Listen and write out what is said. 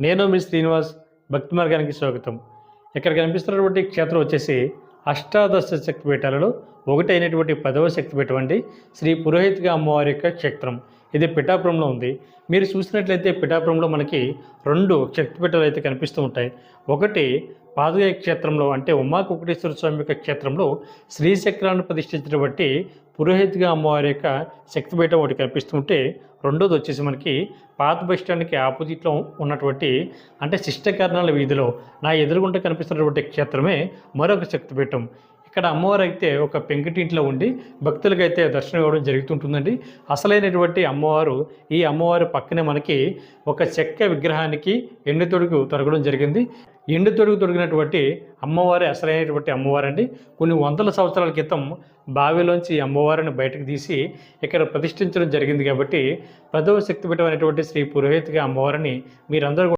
నేను మీ శ్రీనివాస్ భక్తి మార్గానికి స్వాగతం. ఇక్కడ కనిపిస్తున్నటువంటి క్షేత్రం వచ్చేసి అష్టాదశ శక్తిపీఠాలలో ఒకటి అయినటువంటి పదవ శక్తిపీఠం అండి. శ్రీ పురోహిత్గా అమ్మవారి యొక్క క్షేత్రం. ఇది పిఠాపురంలో ఉంది. మీరు చూసినట్లయితే పిఠాపురంలో మనకి రెండు శక్తిపీఠాలు అయితే కనిపిస్తూ ఉంటాయి. ఒకటి పాదయ క్షేత్రంలో అంటే ఉమా కుకుటేశ్వర స్వామి యొక్క క్షేత్రంలో శ్రీచక్రాన్ని ప్రతిష్ఠించినటువంటి పురోహిత్గా అమ్మవారి యొక్క శక్తిపీఠం ఒకటి కనిపిస్తుంటే రెండోది వచ్చేసి మనకి పాత బస్ స్టాండ్కి ఆపోజిట్లో ఉన్నటువంటి అంటే శిష్టకర్ణాల వీధిలో నా ఎదురుగుంట కనిపిస్తున్నటువంటి క్షేత్రమే మరొక శక్తిపీఠం. ఇక్కడ అమ్మవారు అయితే ఒక పెంకుటింట్లో ఉండి భక్తులకైతే దర్శనం ఇవ్వడం జరుగుతుంటుందండి. అసలైనటువంటి అమ్మవారు ఈ అమ్మవారి పక్కనే మనకి ఒక చెక్క విగ్రహానికి ఎండు తొడుగు తొరగడం జరిగింది. ఎండు తొడుగు తొడిగినటువంటి అమ్మవారి అసలైనటువంటి అమ్మవారండి. కొన్ని వందల సంవత్సరాల క్రితం బావిలోంచి అమ్మవారిని బయటకు తీసి ఇక్కడ ప్రతిష్ఠించడం జరిగింది కాబట్టి ప్రథమ శక్తిపీఠం అనేటువంటి శ్రీ పురోహిత్గా అమ్మవారిని మీరందరూ